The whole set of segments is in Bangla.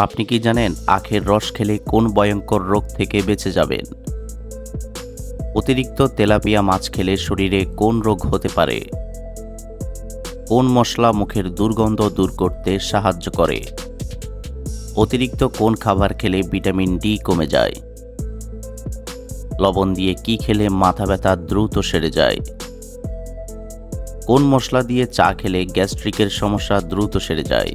আপনি কি জানেন আখের রস খেলে কোন ভয়ঙ্কর রোগ থেকে বেঁচে যাবেন? অতিরিক্ত তেলাপিয়া মাছ খেলে শরীরে কোন রোগ হতে পারে? কোন মশলা মুখের দুর্গন্ধ দূর করতে সাহায্য করে? অতিরিক্ত কোন খাবার খেলে ভিটামিন ডি কমে যায়? লবণ দিয়ে কি খেলে মাথা ব্যথা দ্রুত সেরে যায়? কোন মশলা দিয়ে চা খেলে গ্যাস্ট্রিকের সমস্যা দ্রুত সেরে যায়?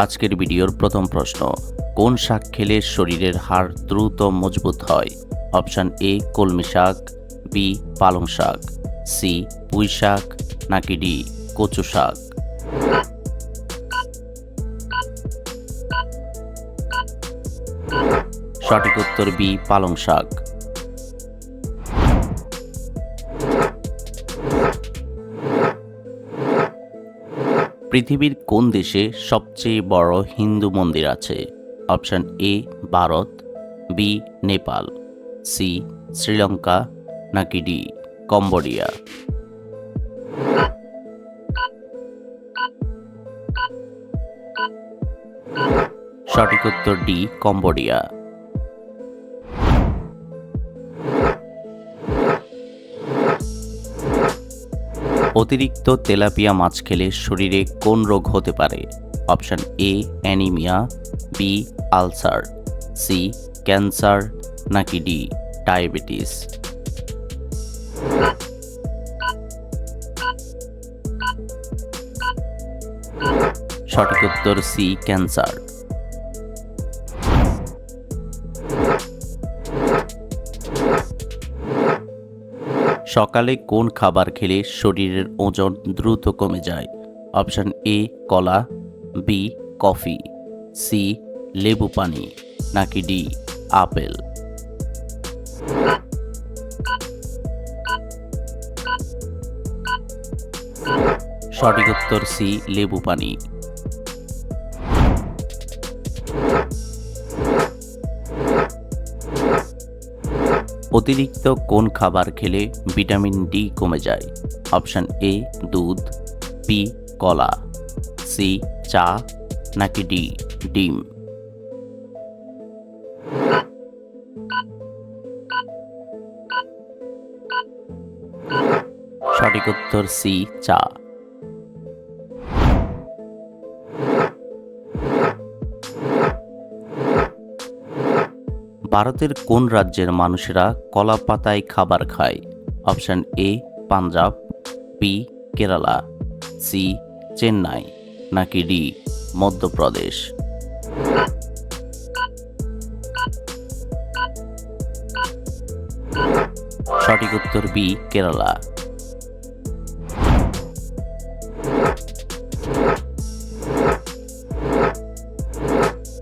আজকের ভিডিওর প্রথম প্রশ্ন, কোন শাক খেলে শরীরের হাড় দ্রুত মজবুত হয়? অপশান এ, কলমি শাক, বি, পালং শাক, সি, পুঁই শাক, নাকি ডি, কচু শাক? সঠিক উত্তর বি, পালং শাক। পৃথিবীর কোন দেশে সবচেয়ে বড় হিন্দু মন্দির আছে? Option A, Bharat, B, Nepal, C, Sri Lanka, নাকি ডি, কম্বোডিয়া? সঠিক উত্তর ডি, কম্বোডিয়া। অতিরিক্ত তেলাপিয়া মাছ খেলে শরীরে কোন রোগ হতে পারে? Option A, anaemia, B, ulcer, C, cancer, নাকি ডি, ডায়াবেটিস। সঠিক উত্তর সি, ক্যান্সার। সকালে কোন খাবার খেলে শরীরের ওজন দ্রুত কমে যায়? অপশান এ, কলা বি কফি সি লেবু পানি, নাকি ডি আপেল? সঠিক উত্তর সি লেবু পানি। অতিরিক্ত কোন খাবার খেলে ভিটামিন ডি কমে যায়? অপশান এ, দুধ, বি, কলা, সি, চা, নাকি ডি, ডিম? সঠিক উত্তর সি, চা। ভারতের কোন রাজ্যের মানুষেরা কলা পাতায় খাবার খায়? Option A Punjab B Kerala C Chennai, নাকি ডি মধ্যপ্রদেশ? সঠিক উত্তর বি কেরালা।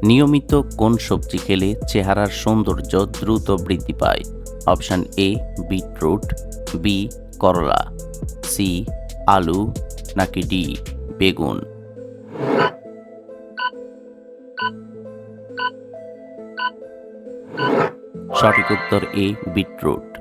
নিয়মিত কোন সবজি খেলে চেহারার সৌন্দর্য দ্রুত বৃদ্ধি পায়? অপশান এ, বিটরুট, বি, করলা, সি, আলু, নাকি ডি, বেগুন? সঠিক উত্তর এ, বিটরুট।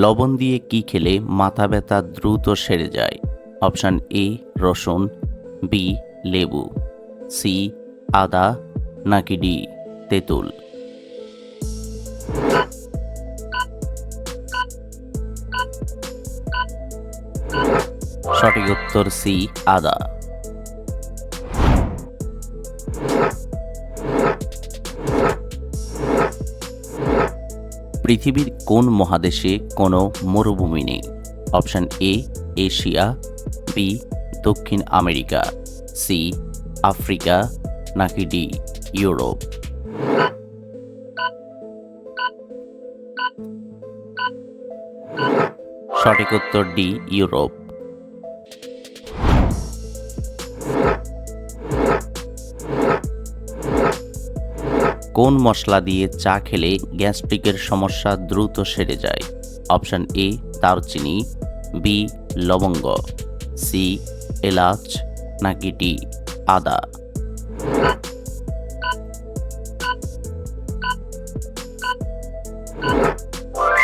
লবণ দিয়ে কি খেলে মাথা ব্যথা দ্রুত সেরে যায়? অপশান এ, রসুন, বি, লেবু, সি, আদা, নাকি ডি, তেঁতুল। সঠিক উত্তর সি, আদা। পৃথিবীর কোন মহাদেশে কোনো মরুভূমি নেই? অপশান এ, এশিয়া, বি, দক্ষিণ আমেরিকা, সি, আফ্রিকা, নাকি ডি, ইউরোপ? সঠিক উত্তর ডি, ইউরোপ। কোন মশলা দিয়ে চা খেলে গ্যাস্ট্রিকের সমস্যা দ্রুত সেরে যায়? অপশন এ, দারচিনি, বি, লবঙ্গ, সি, এলাচ, নাকি ডি, আদা।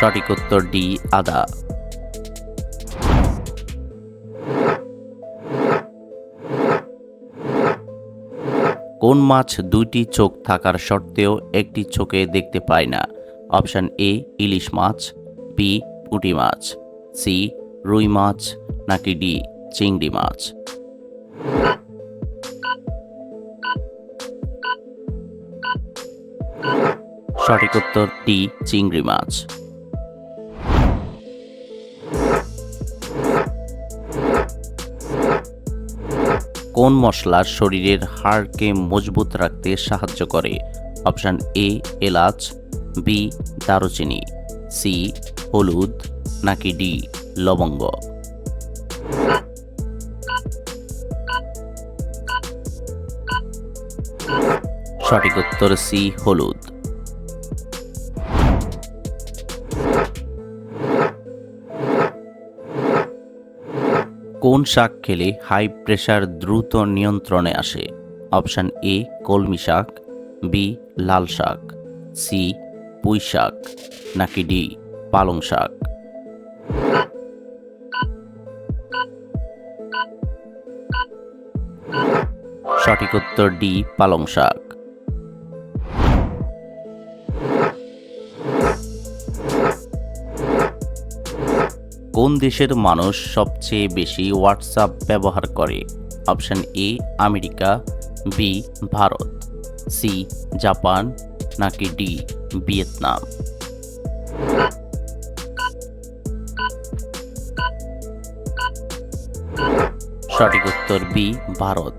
সঠিক উত্তর ডি, আদা। কোন মাছ দুইটি চোখ থাকার সত্ত্বেও একটি চোখে দেখতে পায় না? অপশান এ, ইলিশ মাছ, বি, পুঁটি মাছ, সি, রুই মাছ, নাকি ডি, চিংড়ি মাছ? সঠিক উত্তর ডি, চিংড়ি মাছ। কোন মশলা শরীরের হাড়কে মজবুত রাখতে সাহায্য করে? অপশান এ, এলাচ, বি, দারুচিনি, সি, হলুদ, নাকি ডি, লবঙ্গ? সঠিক উত্তর সি, হলুদ। কোন শাক খেলে হাই প্রেশার দ্রুত নিয়ন্ত্রণে আসে? অপশান এ কলমি শাক বি লাল শাক সি পুঁই শাক, নাকি ডি পালং শাক? সঠিক উত্তর ডি পালং শাক। কোন দেশের মানুষ সবচেয়ে বেশি হোয়াটসঅ্যাপ ব্যবহার করে? Option A America B Bharat C Japan, নাকি ডি ভিয়েতনাম? সঠিক উত্তর বি ভারত।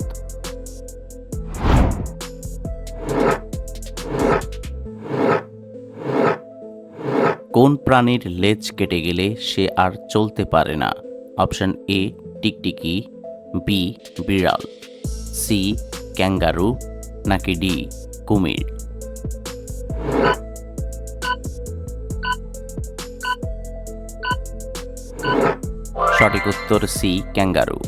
কোন প্রাণীর লেজ কেটে গেলে সে আর চলতে পারে না? অপশন এ টিকটিকি বি বিড়াল সি ক্যাঙ্গারু, নাকি ডি কুমির? সঠিক উত্তর সি ক্যাঙ্গারু।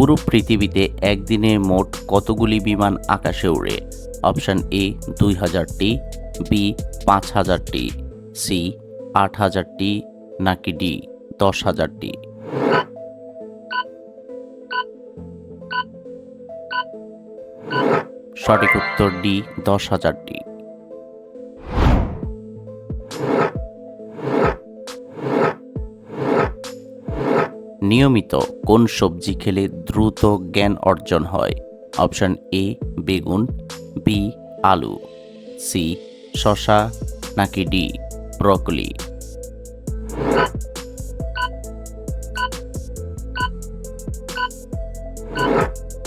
পুরো পৃথিবীতে একদিনে মোট কতগুলি বিমান আকাশে উড়ে অপশান এ, দুই হাজারটি বি, পাঁচ হাজারটি সি, আট হাজারটি নাকি ডি, দশ হাজারটি সঠিক উত্তর ডি, দশ হাজারটি নিয়মিত কোন সবজি খেলে দ্রুত জ্ঞান অর্জন হয়? অপশন এ, বেগুন, বি, আলু, সি শশা নাকি ডি, ব্রকলি?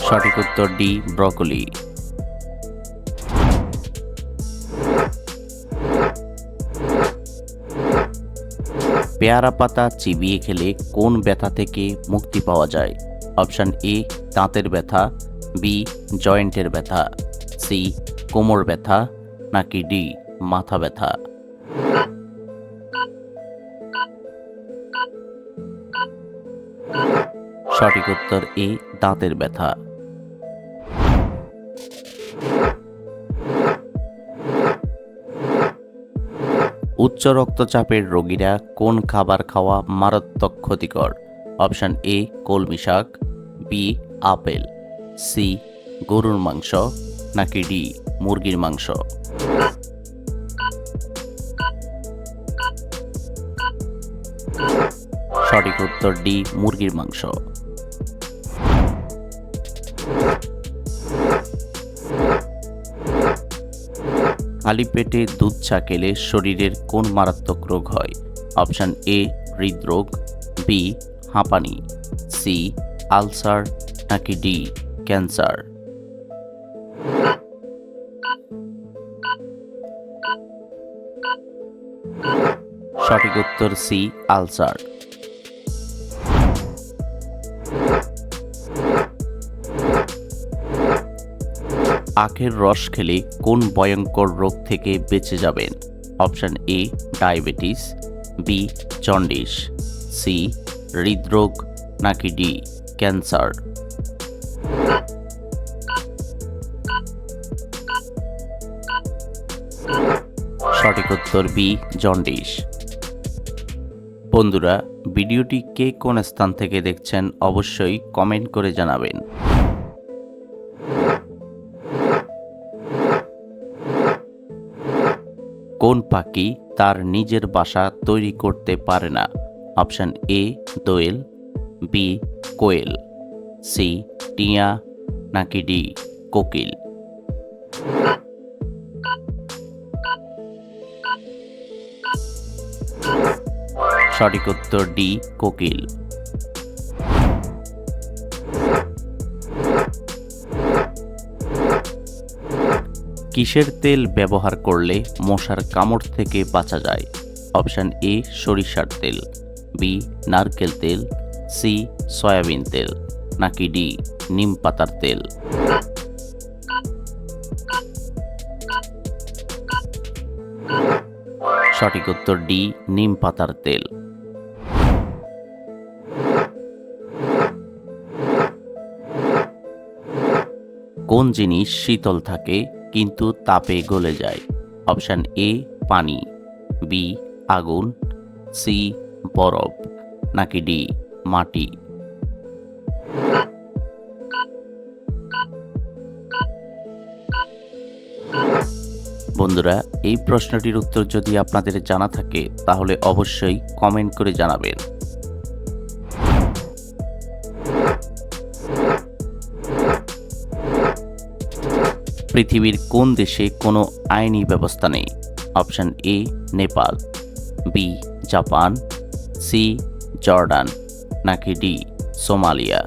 সঠিক উত্তর ডি, ব্রকলি। পেয়ারা পাতা চিবিয়ে খেলে কোন ব্যথা থেকে মুক্তি পাওয়া যায়? অপশান এ, দাঁতের ব্যথা, বি, জয়েন্টের ব্যথা, সি, কোমর ব্যথা, নাকি ডি, মাথা ব্যথা? সঠিক উত্তর এ, দাঁতের ব্যথা। উচ্চ রক্তচাপের রোগীরা কোন খাবার খাওয়া মারাত্মক ক্ষতিকর? অপশান এ, কলমি শাক, বি, আপেল, সি, গরুর মাংস, নাকি ডি, মুরগির মাংস? সঠিক উত্তর ডি, মুরগির মাংস। খালি পেটে দুধ চা খেলে শরীরের কোন মারাত্মক রোগ হয়? অপশান এ, হৃদরোগ, বি, হাঁপানি, সি, আলসার, নাকি ডি, ক্যান্সার। সঠিক উত্তর সি, আলসার। আখের রস খেলে কোন ভয়ঙ্কর রোগ থেকে বেঁচে যাবেন? Option A, diabetes, B, jaundice, C, হৃদরোগ, নাকি ডি, ক্যান্সার। সঠিক উত্তর বি, জন্ডিস। বন্ধুরা, ভিডিওটি কে কোন স্থান থেকে দেখছেন অবশ্যই কমেন্ট করে জানাবেন। কোন পাখি তার নিজের বাসা তৈরি করতে পারে না? অপশন এ, দোয়েল, বি, কোয়েল, সি, টিয়া, নাকি ডি, কোকিল? সঠিক উত্তর ডি, কোকিল। কিসের তেল ব্যবহার করলে মশার কামড় থেকে বাঁচা যায়? অপশান এ, সরিষার তেল বি নারকেল তেল সি সয়াবিন তেল, নাকি ডি নিম পাতার তেল? সঠিক উত্তর ডি নিম পাতার তেল। কোন জিনিস শীতল থাকে? কিন্তু তাপে গলে যায়। অপশান এ, পানি। বি, আগুন। সি, বরফ। নাকি ডি, মাটি। বন্ধুরা, এই প্রশ্নটির উত্তর যদি আপনাদের জানা থাকে, তাহলে অবশ্যই কমেন্ট করে জানাবেন। পৃথিবীর কোন দেশে কোনো আইনি ব্যবস্থা নেই? Option A, Nepal, B, Japan, C, Jordan, নাকি ডি, সোমালিয়া?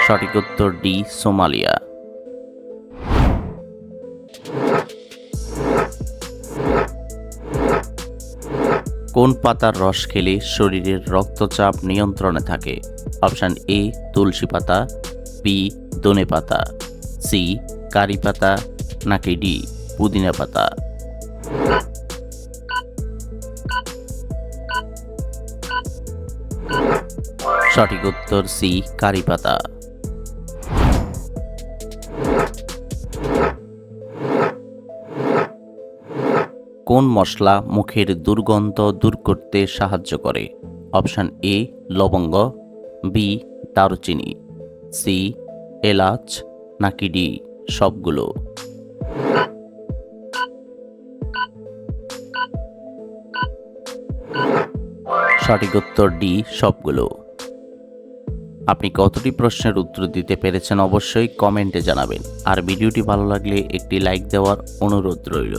সঠিক উত্তর ডি, সোমালিয়া। কোন পাতার রস খেলে শরীরের রক্তচাপ নিয়ন্ত্রণে থাকে? অপশান এ, তুলসী পাতা বি দনে পাতা সি কারি পাতা, নাকি ডি পুদিনা পাতা? সঠিক উত্তর সি কারি পাতা। কোন মশলা মুখের দুর্গন্ধ দূর করতে সাহায্য করে? অপশান এ, লবঙ্গ, বি, দারুচিনি, সি, এলাচ, নাকি ডি, সবগুলো? সঠিক উত্তর ডি, সবগুলো। আপনি কতটি প্রশ্নের উত্তর দিতে পেরেছেন অবশ্যই কমেন্টে জানাবেন। আর ভিডিওটি ভালো লাগলে একটি লাইক দেওয়ার অনুরোধ রইল।